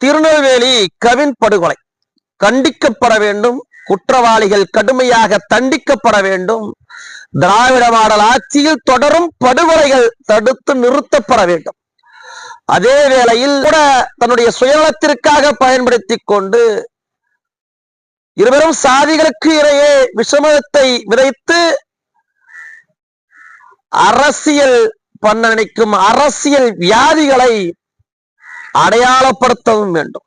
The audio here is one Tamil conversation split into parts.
திருநெல்வேலி கவின் படுகொலை. கண்டிக்கப்பட வேண்டும் குற்றவாளிகள் கடுமையாக தண்டிக்கப்பட வேண்டும் திராவிட மாடல் ஆட்சியில் தொடரும் படுகொலைகள் தடுத்து நிறுத்தப்பட வேண்டும். அதே வேளையில் கூட தன்னுடைய சுயநலத்திற்காக பயன்படுத்திக் கொண்டு இருவரும் சாதிகளுக்கு இடையே விஷமத்தை விதைத்து அரசியல் பண்ண நினைக்கும் அரசியல் வியாதிகளை அடையாளப்படுத்தவும் வேண்டும்.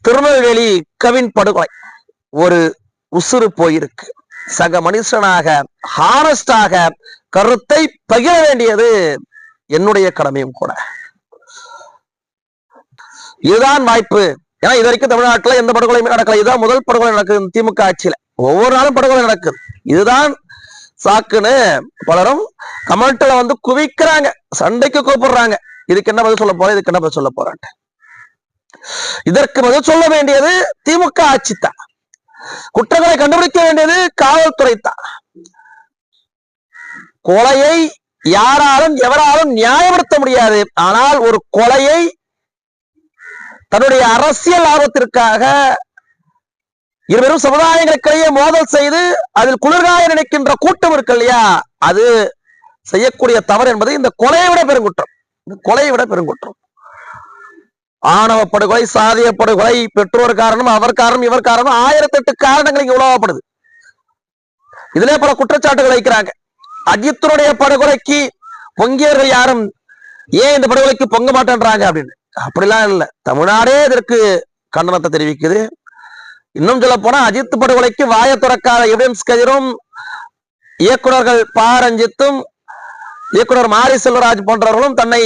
திருநெல்வேலி கவின் படுகொலை. ஒரு உசுறு போயிருக்கு. சக மனுஷனாக ஹானஸ்டாக கருத்தை பகிர வேண்டியது என்னுடைய கடமையும் கூட. இதுதான் வாய்ப்பு. ஏன்னா இது வரைக்கும் தமிழ்நாட்டுல எந்த படுகொலையுமே நடக்கல. இதுதான் முதல் படுகொலை நடக்குது திமுக ஆட்சியில. ஒவ்வொரு நாளும் படுகொலை நடக்குது. இதுதான் சாக்குன்னு பலரும் கமெண்ட்ல வந்து குவிக்கிறாங்க. சண்டைக்கு கூப்பிடுறாங்க. இதுக்கு என்ன பதில் சொல்ல போறேன்? இதுக்கு என்ன பதில் சொல்ல போறேன் இதற்கு பதில் சொல்ல வேண்டியது திமுக ஆட்சி தான் குற்றங்களை கண்டுபிடிக்க வேண்டியது காவல்துறை தான் கொலையை யாராலும் எவராலும் நியாயப்படுத்த முடியாது. ஆனால் ஒரு கொலையை தன்னுடைய அரசியல் லாபத்திற்காக இருவரும் சமுதாயங்களுக்கிடையே மோதல் செய்து அதில் குளிர்காய நினைக்கின்ற கூட்டம் இருக்கு இல்லையா? அது செய்யக்கூடிய தவறு என்பது இந்த கொலையை விட பெருங்குற்றம் கொலையை விட பெருங்குற்றம். ஆணவ படுகொலை சாதிய படுகொலை பெற்றோர் காரணம் அவர் காரணம் இவர் காரணம் ஆயிரத்தெட்டு காரணங்கள் இங்க உலகப்படுது. இதுல பல குற்றச்சாட்டுகள் வைக்கிறாங்க. அஜித்தனுடைய படுகொலைக்கு பொங்கியவர்கள் யாரும் ஏன் இந்த படுகொலைக்கு பொங்க மாட்டேன்றாங்க அப்படின்னு. அப்படிலாம் இல்லை. தமிழ்நாடே இதற்கு கண்டனத்தை தெரிவிக்குது. இன்னும் சொல்ல போனா அஜித் படுகொலைக்கு வாய துறக்காத எவிடன்ஸ் கதிரும் இயக்குநர்கள் பா. ரஞ்சித்தும் இயக்குனர் மாரி செல்வராஜ் போன்றவர்களும் தன்னை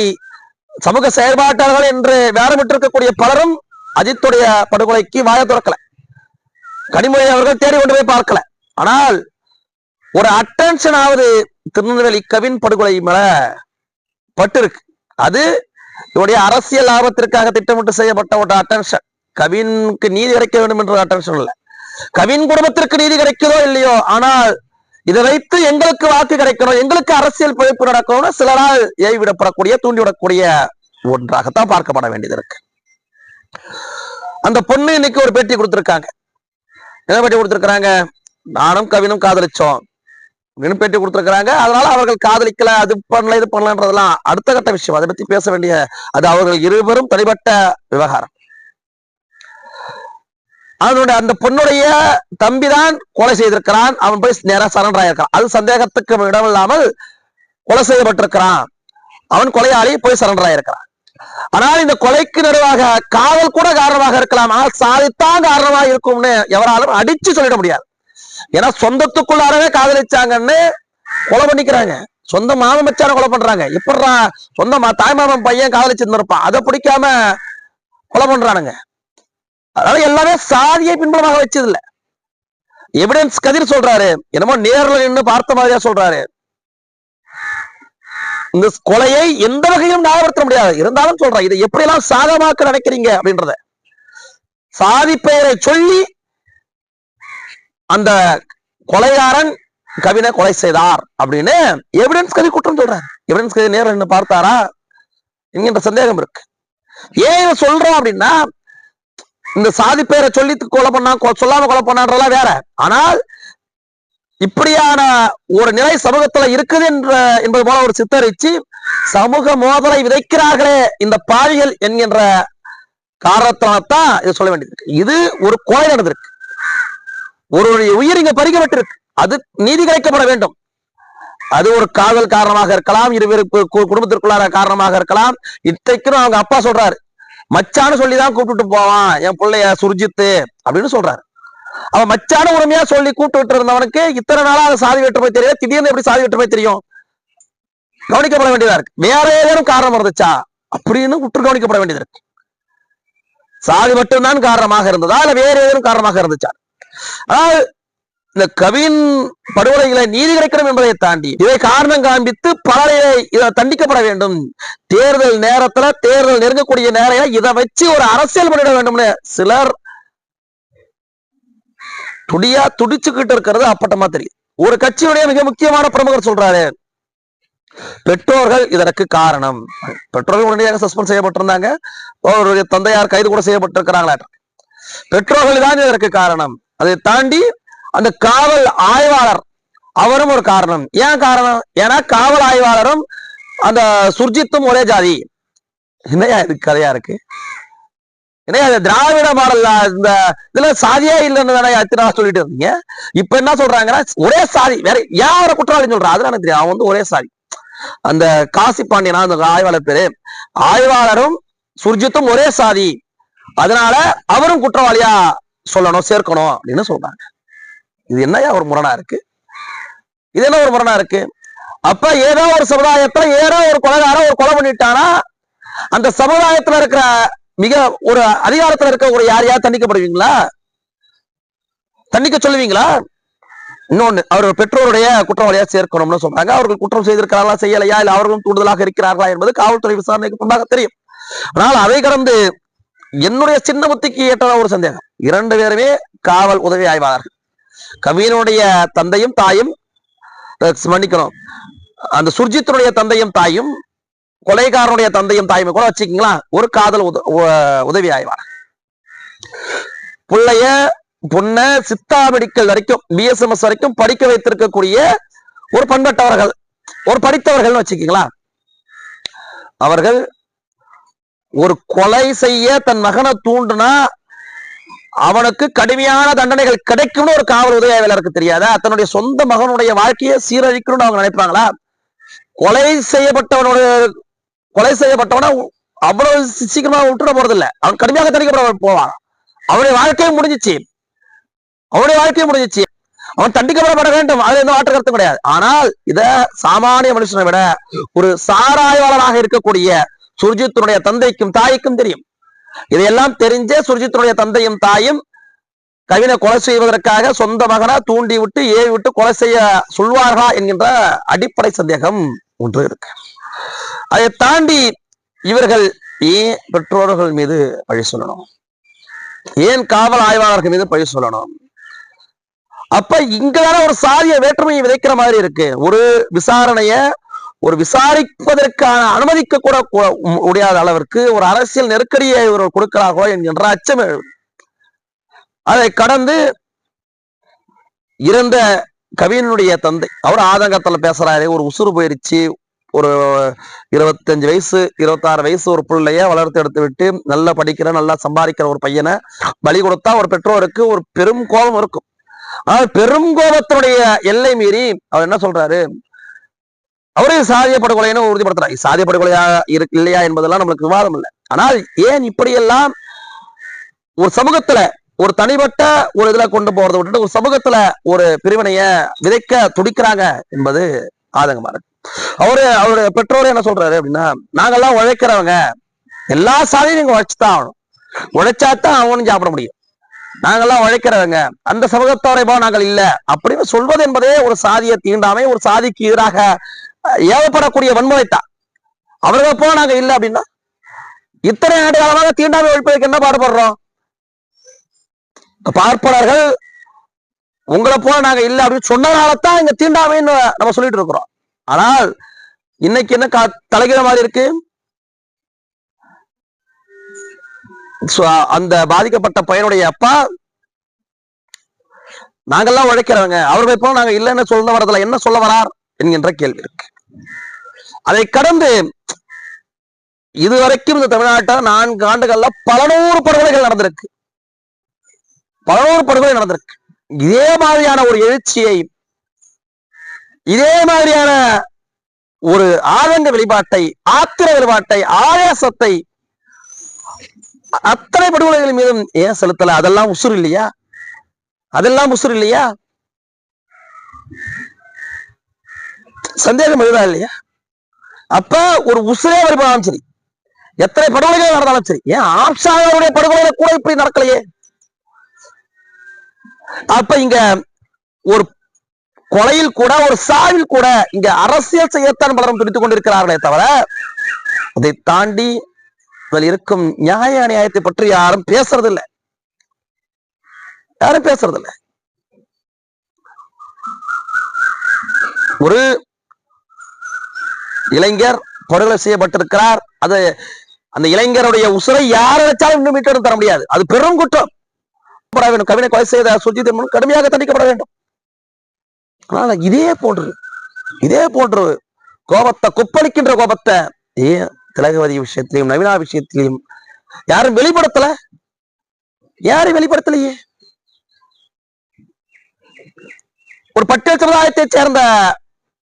சமூக செயற்பாட்டாளர்கள் என்று வேறமிட்டிருக்கக்கூடிய பலரும் அஜித்துடைய படுகொலைக்கு வாய துறக்கல. கனிமொழி அவர்கள் தேடி கொண்டு போய் பார்க்கல. ஆனால் ஒரு அட்டென்ஷன் ஆவது திருநெல்வேலி கவின் படுகொலை மேல பட்டு இருக்கு அது இவருடைய அரசியல் லாபத்திற்காக திட்டமிட்டு செய்யப்பட்ட ஒரு அட்டென்ஷன் கவினுக்கு நீதி கிடைக்க வேண்டும் என்ற அட்டென்ஷன் இல்லை கவின் குடும்பத்திற்கு நீதி கிடைக்குதோ இல்லையோ ஆனால் இதை வைத்து எங்களுக்கு வாக்கு கிடைக்கணும் எங்களுக்கு அரசியல் பிழைப்பு நடக்கணும்னு சிலரால் ஏய்விடப்படக்கூடிய தூண்டிவிடக்கூடிய ஒன்றாகத்தான் பார்க்கப்பட வேண்டியது இருக்கு. அந்த பொண்ணு இன்னைக்கு ஒரு பேட்டி கொடுத்திருக்காங்க. என்ன பேட்டி கொடுத்திருக்கிறாங்க? நானும் கவினும் காதலிச்சோம். அப்படின்னு பேட்டி கொடுத்திருக்கிறாங்க. அதனால அவர்கள் காதலிக்கல அது பண்ணல இது பண்ணலன்றதெல்லாம் அடுத்த கட்ட விஷயம். அதை பத்தி பேச வேண்டிய அது அவர்கள் இருவரும் தனிப்பட்ட விவகாரம். அவனுடைய அந்த பொண்ணுடைய தம்பிதான் கொலை செய்திருக்கிறான். அவன் போய் நேரம் சரண்டர் ஆயிருக்கான். அது சந்தேகத்துக்கு இடமில்லாமல் கொலை செய்யப்பட்டிருக்கிறான். அவன் கொலையாளி போய் சரண்டர் ஆயிருக்கிறான். ஆனால் இந்த கொலைக்கு நிறைவாக காவல் கூட காரணமாக இருக்கலாம். ஆனால் சாதித்தான் காரணமாக இருக்கும்னு எவராலும் அடிச்சு சொல்லிட முடியாது. ஏன்னா சொந்தத்துக்குள்ளாரவே காதலிச்சாங்கன்னு கொலை பண்ணிக்கிறாங்க. சொந்த மாமன் மச்சான கொலை பண்றாங்க. எப்படா சொந்த மா- தாய் மாமன் பையன் காதலிச்சிருந்திருப்பான். அதை பிடிக்காம கொலை பண்றானுங்க. அதாவது எல்லாமே சாதியை பின்புலமாக வச்சது இல்ல எவிடன்ஸ் கதிர் சொல்றாரு. என்னமோ நேரில் நின்று பார்த்த மாதிரியா சொல்றாரு. இந்த கொலையை எந்த வகையிலும் ஞாபகப்படுத்த முடியாது. இருந்தாலும் சொல்றேன் இதை எப்படியெல்லாம் சாதமாக்க நினைக்கிறீங்க அப்படின்றத. சாதி பெயரை சொல்லி அந்த கொலைகாரன் கவினை கொலை செய்தார் அப்படின்னு எவிடன்ஸ் கதி குற்றம் சொல்றாரு. எவிடன்ஸ் கதி நேரில் நின்று பார்த்தாரா? என்கின்ற சந்தேகம் இருக்கு. ஏன் சொல்றோம் அப்படின்னா இந்த சாதி பேரை சொல்லி கொலை பண்ணா கொ- சொல்லாம கொலை பண்ணான்றதெல்லாம் வேற. ஆனால் இப்படியான ஒரு நிலை சமூகத்துல இருக்குது என்ற என்பது போல ஒரு சித்தரிச்சு சமூக மோதலை விதைக்கிறார்களே இந்த பாவிகள் என்கின்ற காரணத்தினால்தான் இது சொல்ல வேண்டியது இருக்கு. இது ஒரு கொலை நடந்திருக்கு. ஒருவருடைய உயிர் இங்க பறிக்கப்பட்டிருக்கு. அது நீதி கிடைக்கப்பட வேண்டும். அது ஒரு காதல் காரணமாக இருக்கலாம் இருவருக்கு கு- குடும்பத்திற்குள்ளார காரணமாக இருக்கலாம். இத்தைக்கும் அவங்க அப்பா சொல்றாரு. மச்சான்னு சொல்லிதான் கூப்பிட்டுட்டு போவான். என் பிள்ளைய சுர்ஜித்து அப்படின்னு சொல்றாரு. அவன் மச்சான உரிமையா சொல்லி கூப்பிட்டு இருந்தவனுக்கு இத்தனை நாளா அதை சாதி போய் தெரியல திடீர்னு எப்படி சாதி வேற்றுமை தெரியும்? கவனிக்கப்பட வேண்டியதா இருக்கு. வேற ஏதேனும் காரணம் இருந்துச்சா? அப்படின்னு உற்று கவனிக்கப்பட வேண்டியது இருக்கு. சாதி மட்டும்தான் காரணமாக இருந்ததா? இல்ல வேற ஏதேனும் காரணமாக இருந்துச்சா? அதாவது இந்த கவின் படுகொலைகளை நீதி கிடைக்கணும் என்பதை தாண்டி இதை காரணம் காண்பித்து பலரை இதை தண்டிக்கப்பட வேண்டும். தேர்தல் நேரத்துல தேர்தல் நெருங்கக்கூடிய நேரம் இதை வச்சு ஒரு அரசியல் பண்ணிட வேண்டும்னு சிலர் துடியா துடிச்சுக்கிட்டு இருக்கிறது அப்பட்டமா தெரியும். ஒரு கட்சியுடைய மிக முக்கியமான பிரமுகர் சொல்றாரு பெற்றோர்கள் இதற்கு காரணம். பெற்றோர்கள் உடனடியாக சஸ்பெண்ட் செய்யப்பட்டிருந்தாங்க? அவருடைய தந்தையார் கைது கூட செய்யப்பட்டிருக்கிறாங்களா பெற்றோர்கள் தான் இதற்கு காரணம். அதை தாண்டி அந்த காவல் ஆய்வாளர் அவரும் ஒரு காரணம். ஏன் காரணம்? ஏன்னா காவல் ஆய்வாளரும் அந்த சுர்ஜித்தும் ஒரே ஜாதி. என்னையா இது கதையா இருக்கு? என்னையா திராவிட மாடல் இந்த இதுல சாதியே இல்லைன்னு தானே எத்தனை சொல்லிட்டு இருந்தீங்க? இப்ப என்ன சொல்றாங்கன்னா ஒரே சாதி வேற யார குற்றவாளி சொல்றா? அதெல்லாம் எனக்கு தெரியும் அவன் வந்து ஒரே சாதி. அந்த காசி பாண்டியனா அந்த ஆய்வாளர் பேரு. ஆய்வாளரும் சுர்ஜித்தும் ஒரே சாதி. அதனால அவரும் குற்றவாளியா சொல்லணும் சேர்க்கணும் அப்படின்னு சொல்றாங்க. இது என்னையா ஒரு முரணா இருக்கு? இது என்ன ஒரு முரணா இருக்கு? அப்ப ஏதோ ஒரு சமுதாயத்துல ஏதோ ஒரு கொலகாரம் ஒரு கொலை பண்ணிட்டானா? அந்த சமுதாயத்துல இருக்கிற மிக ஒரு அதிகாரத்துல இருக்க ஒரு யார் யார் தண்டிக்கப்படுவீங்களா? தண்டிக்க சொல்லுவீங்களா? இன்னொன்னு அவர் பெற்றோருடைய குற்றவாளியா சேர்க்கணும்னு சொல்றாங்க. அவர்கள் குற்றம் செய்திருக்கிறார்களா செய்யலையா? இல்ல அவர்களும் கூடுதலாக இருக்கிறார்களா என்பது காவல்துறை விசாரணைக்கு முன்பாக தெரியும். ஆனால் அதை கடந்து என்னுடைய சின்ன புத்திக்கு ஏற்ற ஒரு சந்தேகம். இரண்டு பேருமே காவல் உதவி ஆய்வாளர்கள். கவியனுடைய தந்தையும் தாயும் மன்னிக்கணும். அந்த சுர்ஜித்தினுடைய தந்தையும் தாயும் கொலைகாரனுடைய தந்தையும் தாயும் கூட வச்சுக்கீங்களா? ஒரு காதல் உதவி ஆய்வார் பிள்ளைய பொண்ண சித்தா மெடிக்கல் வரைக்கும் பிஎஸ்எம்எஸ் வரைக்கும் படிக்க வைத்திருக்கக்கூடிய ஒரு பண்பட்டவர்கள் ஒரு படித்தவர்கள் வச்சுக்கீங்களா? அவர்கள் ஒரு கொலை செய்ய தன் மகனை தூண்டுனா அவனுக்கு கடுமையான தண்டனைகள் கிடைக்கும்னு ஒரு காவல் உதவியாளருக்கு தெரியாதா? தன்னுடைய சொந்த மகனுடைய வாழ்க்கையை சீரழிக்கணும்னு அவங்க நினைப்பாங்களா? கொலை செய்யப்பட்டவனுடைய கொலை செய்யப்பட்டவன அவ்வளவு சீக்கிரமா விட்டுட போறது இல்ல அவன் கடுமையாக தண்டிக்கப்பட போவான். அவனுடைய வாழ்க்கையும் முடிஞ்சிச்சு. அவனுடைய வாழ்க்கையும் முடிஞ்சிச்சு. அவன் தண்டிக்கப்படப்பட வேண்டும். அது எந்த மாற்று கருத்தும் கிடையாது. ஆனால் இத சாமானிய மனுஷனை விட ஒரு சாராய்வாளராக இருக்கக்கூடிய சுர்ஜித்தனுடைய தந்தைக்கும் தாய்க்கும் தெரியும். இதையெல்லாம் தெரிஞ்சே சுர்ஜித்தினுடைய தந்தையும் தாயும் கவினை கொலை செய்வதற்காக சொந்த மகனை தூண்டி விட்டு ஏவி விட்டு கொலை செய்ய சொல்வார்களா என்கின்ற அடிப்படை சந்தேகம் ஒன்று இருக்கு. அதை தாண்டி இவர்கள் ஏன் பெற்றோர்கள் மீது பழி சொல்லணும்? ஏன் காவல் ஆய்வாளர்கள் மீது பழி சொல்லணும்? அப்ப இங்கதான ஒரு சாதிய வேற்றுமையை விதைக்கிற மாதிரி இருக்கு. ஒரு விசாரணைய ஒரு விசாரிப்பதற்கான அனுமதிக்க கூட முடியாத அளவிற்கு ஒரு அரசியல் நெருக்கடியை இவர்கள் கொடுக்கிறார்களோ என்கின்ற அச்சம் அதை கடந்து இறந்த கவியனுடைய தந்தை அவர் ஆதங்கத்துல பேசுறாரு ஒரு உசுறு போயிருச்சு ஒரு இருபத்தஞ்சு வயசு இருபத்தாறு வயசு ஒரு பிள்ளைய வளர்த்து எடுத்து விட்டு நல்லா படிக்கிற நல்லா சம்பாதிக்கிற ஒரு பையனை பலி கொடுத்தா ஒரு பெற்றோருக்கு ஒரு பெரும் கோபம் இருக்கும். ஆனால் பெரும் கோபத்தினுடைய எல்லை மீறி அவர் என்ன சொல்றாரு? அவரே சாதிய படுகொலைன்னு உறுதிப்படுத்துறாரு. சாதிய படுகொலையா இருக்கு இல்லையா என்பதெல்லாம் நம்மளுக்கு விவாதம் இல்லை. ஆனால் ஏன் இப்படியெல்லாம் ஒரு சமூகத்துல ஒரு தனிப்பட்ட ஒரு இதுல கொண்டு போறதை விட்டுட்டு ஒரு சமூகத்துல ஒரு பிரிவினைய விதைக்க துடிக்கிறாங்க என்பது ஆதங்கமா இருக்கு. அவரு அவருடைய பெற்றோர் என்ன சொல்றாரு அப்படின்னா நாங்கெல்லாம் உழைக்கிறவங்க. எல்லா சாதியும் நீங்க உழைச்சுதான் ஆகணும். உழைச்சாதான் அவனும் சாப்பிட முடியும். நாங்கெல்லாம் உழைக்கிறவங்க. அந்த சமூகத்தோரை நாங்கள் இல்ல. அப்படின்னு சொல்வது என்பதே ஒரு சாதிய தீண்டாமை ஒரு சாதிக்கு எதிராக ஏவப்படக்கூடிய வன்முறை தான் அவர்கள் போல நாங்க இல்ல அப்படின்னா இத்தனை ஆண்டு காலமாக தீண்டாமை ஒழிப்பதற்கு என்ன பாடுபடுறோம்? பார்ப்பனர்கள் உங்களை போல நாங்க இல்ல அப்படின்னு சொன்னதாலதான் இங்க தீண்டாமைன்னு நம்ம சொல்லிட்டு இருக்கிறோம். ஆனால் இன்னைக்கு என்ன கா- தலைகிற மாதிரி இருக்கு? அந்த பாதிக்கப்பட்ட பையனுடைய அப்பா நாங்கெல்லாம் உழைக்கிறவங்க. அவர்களை போல நாங்க இல்லைன்னு சொல்ல வரதுல என்ன சொல்ல வரார் என்கின்ற கேள்வி இருக்கு. அதை கடந்து இதுவரைக்கும் இந்த தமிழ்நாட்டில் நான்கு ஆண்டுகள்ல பல நூறு படுகொலைகள் நடந்திருக்கு. பல நூறு படுகொலை நடந்திருக்கு. இதே மாதிரியான ஒரு எழுச்சியை இதே மாதிரியான ஒரு ஆதங்க வெளிப்பாட்டை ஆத்திர வெளிப்பாட்டை ஆயாசத்தை அத்தனை படுகொலைகள் மீதும் ஏன் செலுத்தல? அதெல்லாம் உசுறு இல்லையா? அதெல்லாம் உசுறு இல்லையா? சந்தேகம் எழுதா இல்லையா? அப்ப ஒரு உசுரே வருமானாலும் சரி எத்தனை படுகொலைகள் நடந்தாலும் சரி ஏன் ஆப்ஷாவுடைய படுகொலை கூட இப்படி நடக்கலையே? அப்ப இங்க ஒரு கொலையில் கூட ஒரு சாவில் கூட இங்க அரசியல் செய்யத்தான் பலரும் துடித்துக் கொண்டிருக்கிறார்களே தவிர அதை தாண்டி அதில் இருக்கும் நியாய அநியாயத்தை பற்றி யாரும் பேசுறது இல்ல யாரும் பேசுறது இல்ல ஒரு இளைஞர் படுகொலை செய்யப்பட்டிருக்கிறார். அது அந்த இளைஞருடைய உசுரை யார் நினைச்சாலும் இன்னும் மீட்டெடுத்து தர முடியாது. அது பெரும் குற்றம். பட வேண்டும் கவினை கொலை செய்த சுஜித் கடுமையாக தண்டிக்கப்பட வேண்டும். ஆனால் இதே போன்று இதே போன்று கோபத்தை கொப்பளிக்கின்ற கோபத்தை ஏன் திலகவதி விஷயத்திலையும் நவீனா விஷயத்திலையும் யாரும் வெளிப்படுத்தல? யாரும் வெளிப்படுத்தலையே? ஒரு பட்டியல் சமுதாயத்தைச் சேர்ந்த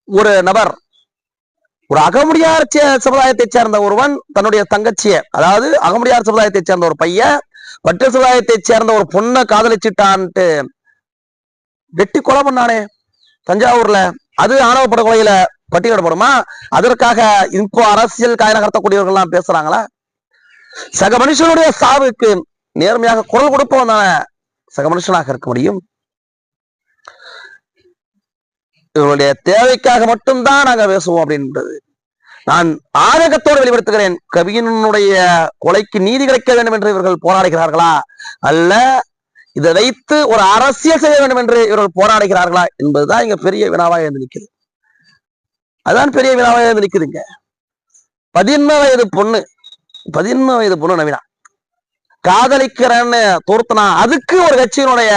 ஒரு நபர் ஒரு அகமுடியார் சே- சமுதாயத்தைச் சேர்ந்த ஒருவன் தன்னுடைய தங்கச்சிய அதாவது அகமுடியார் சமுதாயத்தைச் சேர்ந்த ஒரு பையன் பட்டியல் சமுதாயத்தைச் சேர்ந்த ஒரு பொண்ணை காதலிச்சிட்டான்ட்டு வெட்டி கொலை பண்ணானே தஞ்சாவூர்ல. அது ஆணவ படுகொலையில பட்டியலிடப்படுமா? அதற்காக இப்போ அரசியல் காய நகர்த்தக்கூடியவர்கள் எல்லாம் பேசுறாங்களா? சக மனுஷனுடைய சாவுக்கு நேர்மையாக குரல் கொடுப்பவன் தானே சக மனுஷனாக இருக்க முடியும்? இவர்களுடைய தேவைக்காக மட்டும்தான் நாங்க பேசுவோம் அப்படின்றது. நான் ஆதகத்தோடு வெளிப்படுத்துகிறேன். கவியனுடைய கொலைக்கு நீதி கிடைக்க வேண்டும் என்று இவர்கள் போராடுகிறார்களா? அல்ல இதை வைத்து ஒரு அரசியல் செய்ய வேண்டும் என்று இவர்கள் போராடுகிறார்களா? என்பதுதான் இங்க பெரிய வினாவாக இருந்து நிற்குது. அதான் பெரிய வினாவாக இருந்து நிற்குதுங்க. பதினொன்று வயது பொண்ணு பதினொன்று வயது பொண்ணு நவீனா. காதலிக்கிறேன்னு தோர்த்தனா அதுக்கு ஒரு கட்சியினுடைய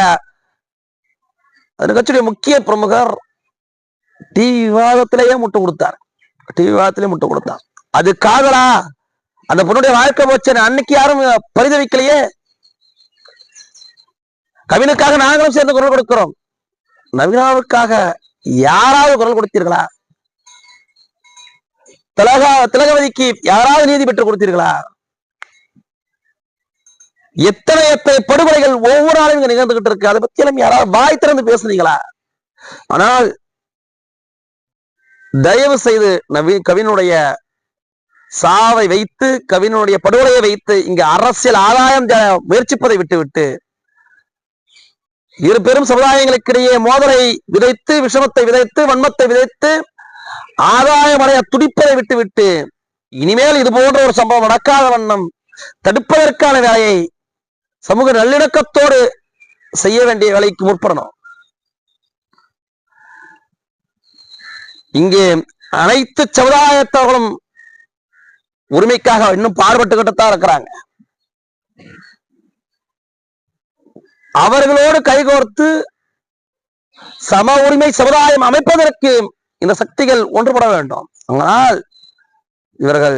அந்த கட்சியுடைய முக்கிய பிரமுகர் டி விவாதத்திலேயே முட்டு கொடுத்தார். டி விவாதத்திலேயே முட்டு கொடுத்தார். அதுக்காகலா அந்த பொண்ணுடைய வாழ்க்கை போச்சு அன்னைக்கு யாரும் பரிதவிக்கலையே? கவினுக்காக நாங்களும் சேர்ந்து குரல் கொடுக்கிறோம். நவீனாவுக்காக யாராவது குரல் கொடுத்தீர்களா? திலகா திலகவதிக்கு யாராவது நீதி பெற்று கொடுத்தீர்களா? எத்தனை எத்தனை படுகொலைகள் ஒவ்வொரு நாளும் இங்க நிகழ்ந்துகிட்டு இருக்கு. அதை பத்தி எல்லாம் யாராவது வாய் திறந்து பேசுனீங்களா? ஆனால் தயவு செய்து நவி கவினுடைய சாவை வைத்து கவினுடைய படுகொலையை வைத்து இங்க அரசியல் ஆதாயம் முயற்சிப்பதை விட்டுவிட்டு இரு பெரும் சமுதாயங்களுக்கிடையே மோதலை விதைத்து விஷமத்தை விதைத்து வன்மத்தை விதைத்து ஆதாயம் அடைய துடிப்பதை விட்டுவிட்டு இனிமேல் இது போன்ற ஒரு சம்பவம் நடக்காத வண்ணம் தடுப்பதற்கான வேலையை சமூக நல்லிணக்கத்தோடு செய்ய வேண்டிய வேலைக்கு முற்படணும். இங்கே அனைத்து சமுதாயத்தவர்களும் உரிமைக்காக இன்னும் பாடுபட்டுக்கிட்டுதான் இருக்கிறாங்க. அவர்களோடு கைகோர்த்து சம உரிமை சமுதாயம் அமைப்பதற்கு இந்த சக்திகள் ஒன்றுபட வேண்டும். ஆனால் இவர்கள்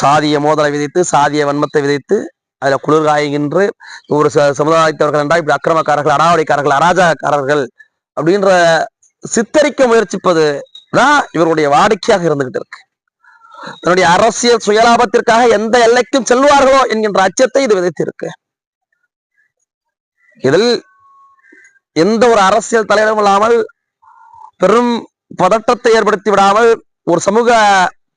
சாதிய மோதலை விதைத்து சாதிய வன்மத்தை விதைத்து அதுல குளிர்காய்கின்ற ஒரு ச- சமுதாயத்தவர்கள் என்றால் இப்படி அக்கிரமக்காரர்கள் அடாவடிக்காரர்கள் அராஜகக்காரர்கள் அப்படின்ற சித்தரிக்க முயற்சிப்பது தான் இவருடைய வாடிக்கையாக இருந்துகிட்டு இருக்கு. தன்னுடைய அரசியல் சுயலாபத்திற்காக எந்த எல்லைக்கும் செல்வார்களோ என்கின்ற அச்சத்தை இது விதைத்திருக்கு. இதில் எந்த ஒரு அரசியல் தலையிடம் இல்லாமல் பெரும் பதட்டத்தை ஏற்படுத்தி விடாமல் ஒரு சமூக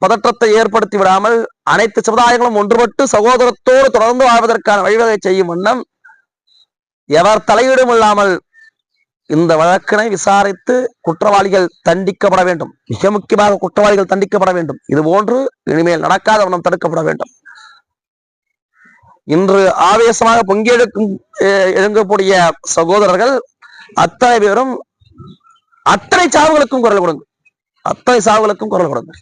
பதற்றத்தை ஏற்படுத்தி விடாமல் அனைத்து சமுதாயங்களும் ஒன்றுபட்டு சகோதரத்தோடு தொடர்ந்து வாழ்வதற்கான வழிவகை செய்யும் வண்ணம் எவர் தலையீடும் இல்லாமல் இந்த வழக்கினை விசாரித்து குற்றவாளிகள் தண்டிக்கப்பட வேண்டும். மிக முக்கியமாக குற்றவாளிகள் தண்டிக்கப்பட வேண்டும். இது போன்று இனிமேல் நடக்காத வண்ணம் தடுக்கப்பட வேண்டும். இன்று ஆவேசமாக பொங்கி எழுங்கக்கூடிய சகோதரர்கள் அத்தனை பேரும் அத்தனை சாவுகளுக்கும் குரல் கொடுங்க அத்தனை சாவுகளுக்கும் குரல் கொடுங்க